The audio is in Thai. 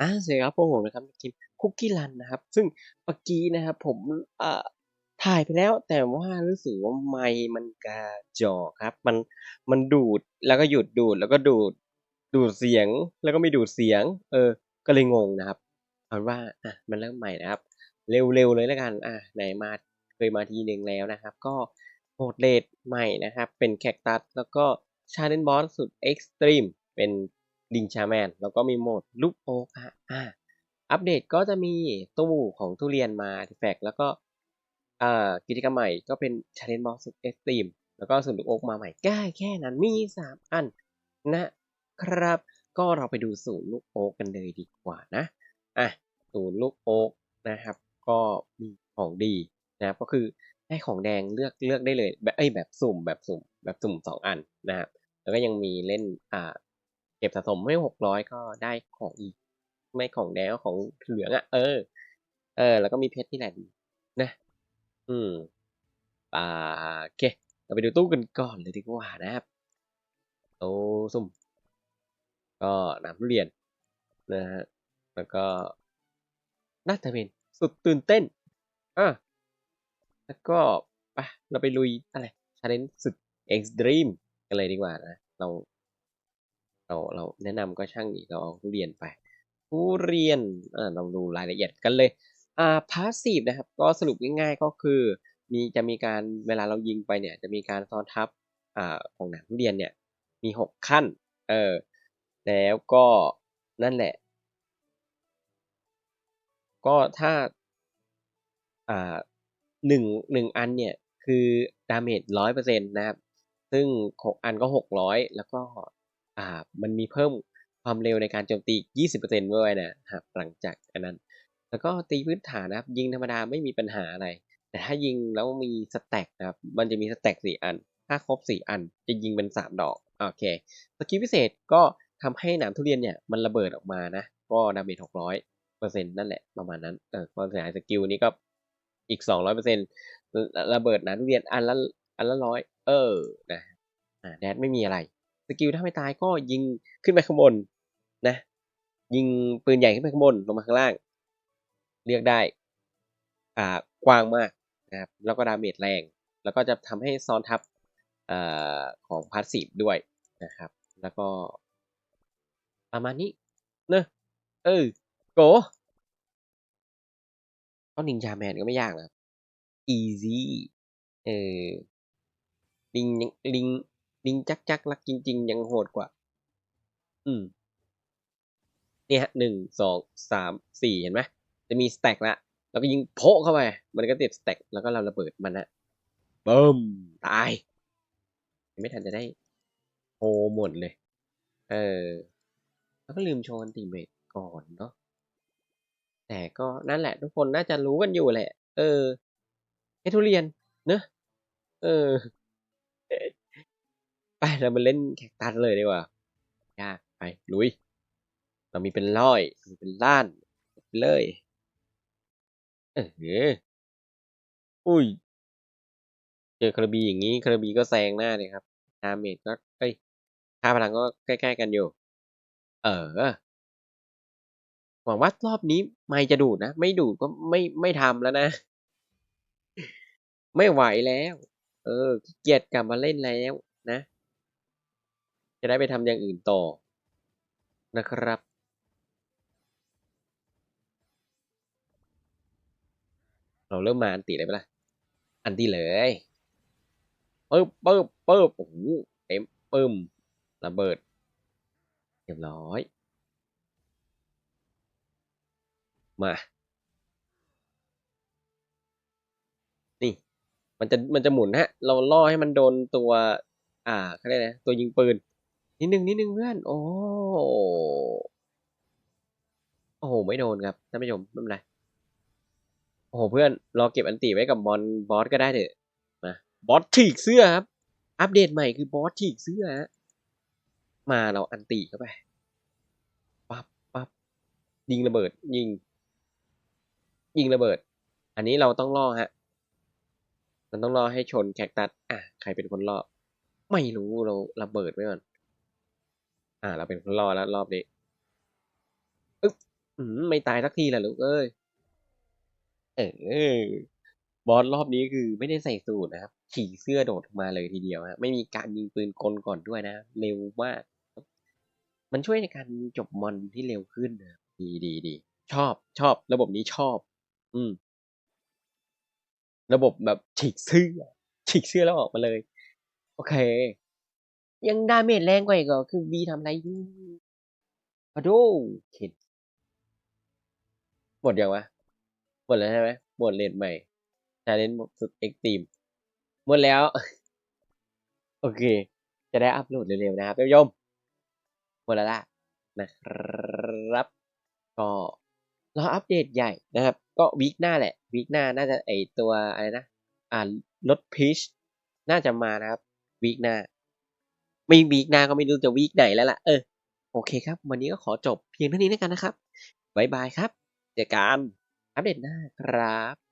อาสวัสดีครับพวกผมนะครับทีมคุกกี้รันนะครับ ซึ่งเมื่อกี้นะครับผมเอ่อถ่ายไปแล้ว แต่ว่ารู้สึกว่าไมมันกระจอกครับ มันมันดูดแล้วก็หยุดดูดแล้วก็ดูดดูดเสียงแล้วก็ไม่ดูดเสียง เออ ก็เลยงงนะครับเอาว่าอะมันเริ่มใหม่นะครับ เร็วๆเลยแล้วกัน อะไหนมาเคยมาทีหนึ่งแล้วนะครับ ก็โหมดเรทใหม่นะครับ เป็นแคคตัสแล้วก็ชาเลนบอสสุดเอ็กซ์ตรีมเป็น ดิงชาแมน แล้วก็มีโหมดลูกโอ๊กฮะอ่าอัปเดตก็จะมีตู้ของทุเรียนมาทีแฟกแล้วก็อ่ากิจกรรมใหม่ก็เป็นชาเลนบอสสุดเอ็กซ์ตรีมแล้วก็สุดลูกโอ๊กมาใหม่แค่แค่นั้นมีสามอันนะครับ ก็เราไปดูศูนย์ลูกโอ๊กกันเลยดีกว่านะอะศูนย์ลูกโอ๊กนะครับ ก็มีของดีนะครับก็คือได้ของแดงเลือกเลือกได้เลยแบบเอ้ยแบบสุ่มแบบสุ่มแบบสุ่มสองอันนะครับแล้วก็ยังมีเล่นอ่า เก็บสะสมไม่หกร้อยก็ได้ของอีก ไม่ของแดงก็ของเหลืองอะ เออ เออ แล้วก็มีเพชรนี่แหลดีนะ อืมอ่าโอเค เราไปดูตู้กันก่อนเลยดีกว่านะครับโอ้สุ่ม ก็น้ำเรียนนะฮะ แล้วก็น่าจะเป็นสุดตื่นเต้น อะ แล้วก็ไปเราไปลุยอะไรชาเลนจ์สุดเอ็กซ์ตรีมกันเลยดีกว่านะ เรา เราเราแนะนำก็ช่างนี่เราเอาทุเรียนไป ทุเรียนอ่าเราดูรายละเอียดกันเลยอ่าพาสซีฟนะครับ ก็สรุปง่ายๆก็คือ มีจะมีการเวลาเรายิงไปเนี่ย จะมีการซ้อนทับอ่าของหนังทุเรียนเนี่ย มีหกขั้น เออแล้วก็นั่นแหละ ก็ถ้าอ่าหนึ่งหนึ่งอันเนี่ย คือดาเมจร้อยเปอร์เซ็นต์นะครับ ซึ่งหกอันก็หกร้อยแล้วก็ อ่ามันมีเพิ่มความเร็วในการโจมตียี่สิบเปอร์เซ็นต์ด้วยนะครับหลังจากอันนั้น แล้วก็ตีพื้นฐานนะครับ ยิงธรรมดาไม่มีปัญหาอะไร แต่ถ้ายิงแล้วมีสแต็กนะครับ มันจะมีสแต็กสี่อัน ถ้าครบสี่อัน จะยิงเป็นสามดอก โอเค สกิลพิเศษก็ทำให้หนามทุเรียนเนี่ยมันระเบิดออกมานะ ก็ดาเมจหกร้อยเปอร์เซ็นต์นั่นแหละประมาณนั้น เออความเสียหายสกิลนี้ก็อีกสองร้อยเปอร์เซ็นต์ระเบิดหนามทุเรียนอันละอันละร้อย เออ นะ อ่า แดดไม่มีอะไร สกิลถ้าไม่ตายก็ยิงขึ้นไปข้างบนนะ ยิงปืนใหญ่ขึ้นไปข้างบนลงมาข้างล่างเลือกได้ อ่ากว้างมากนะครับแล้วก็ดาเมจแรง แล้วก็จะทำให้ซ้อนทับอของพาสซีฟด้วยนะครับ แล้วก็ประมาณนี้เนอะเออโกก็นินจาแมนก็ไม่ยากนะครับ easy เออลิงยังลิง ลิงจักจักรักจริง ๆ ยังโหดกว่า อืม เนี่ยฮะหนึ่งสองสามสี่เห็นไหมจะมีสแต็กละแล้วก็ยิงโพะเข้าไป มันก็ติดสแต็กแล้วก็เราระเบิดมันนะบึ้มตาย ไม่ทันจะได้โฮหมดเลย เออ แล้วก็ลืมโชว์อันติเมตก่อนเนาะแต่ก็นั่นแหละ ทุกคนน่าจะรู้กันอยู่แหละ เออเอทุเรียนเนอะเออ ไปเรามาเล่นแคคตัสเลยดีกว่ายากไปลุย เรามีเป็นร้อยมีเป็นล้านไปเลยเอออุ้ยเจอคาราบีอย่างนี้คาราบีก็แซงหน้าเลยครับดาเมจก็เอ้ยค่าพลังก็ใกล้ๆกันอยู่ เออหวังว่ารอบนี้ไม่จะดูดนะ ไม่ดูดก็ไม่ไม่ทำแล้วนะ ไม่ไหวแล้ว เออเกียจกลับมาเล่นแล้วนะ จะได้ไปทำอย่างอื่นต่อนะครับ เราเริ่มมาอันติเลยปะล่ะ อันติเลยปึ๊บปึ๊บปึ๊บโอ้โหเต็มปึ้มระเบิดเรียบร้อย มา นี่ มันจะมันจะหมุนฮะ เราล่อให้มันโดนตัว อ่าเขาเรียกนะตัวยิงปืน นิดนึงนิดนึงเพื่อน โอ้โอ้โหไม่โดนครับท่านผู้ชมไม่เป็นไรโอ้โหเพื่อนรอเก็บอันติไว้กับบอลบอสก็ได้เถอะมาบอสฉีกเสื้อครับ อัปเดตใหม่คือบอสฉีกเสื้อฮะมาเราอันติเข้าไปปั๊บปั๊บยิงระเบิด ยิง ยิงระเบิด อันนี้เราต้องล่อฮะ มันต้องล่อให้ชนแคคตัสอะ ใครเป็นคนล่อ ไม่รู้เราระเบิดไว้ก่อน อ่า เราเป็นคนล่อแล้วรอบนี้อึ๊บอืมไม่ตายสักทีละลูกเอ้ย เออบอสรอบนี้คือไม่ได้ใส่สูทนะครับ ขี่เสื้อโดดออกมาเลยทีเดียวฮะไม่มีการยิงปืนกลก่อนด้วยนะ เร็วมาก มันช่วยในการจบมอนที่เร็วขึ้นนะดีดีดีชอบชอบ ระบบนี้ชอบ อืม ระบบแบบฉีกเสื้อฉีกเสื้อแล้วออกมาเลย โอเค ยังดาเมจแรงกว่าอีกเหรอ คือบีทำอะไรอยู่อะโดเข็ดหมดยังวะ หมดแล้วใช่ไหมหมดเลนใหม่ชาเลนจ์สุดเอ็กซ์ตรีม หมดแล้ว โอเค จะได้อัพโหลดเร็วๆนะครับท่านผู้ชมหมดแล้วล่ะนะครับ ก็รออัปเดตใหญ่นะครับ ก็วีคหน้าแหละวีคหน้าน่าจะไอตัวอะไรนะ อ่ารถพีชน่าจะมานะครับวีคหน้า ไม่วีคหน้าก็ไม่รู้จะวีคไหนแล้วล่ะเออโอเคครับ วันนี้ก็ขอจบเพียงเท่านี้แล้วกันนะครับบายบายครับเจอกันอัปเดตหน้าครับ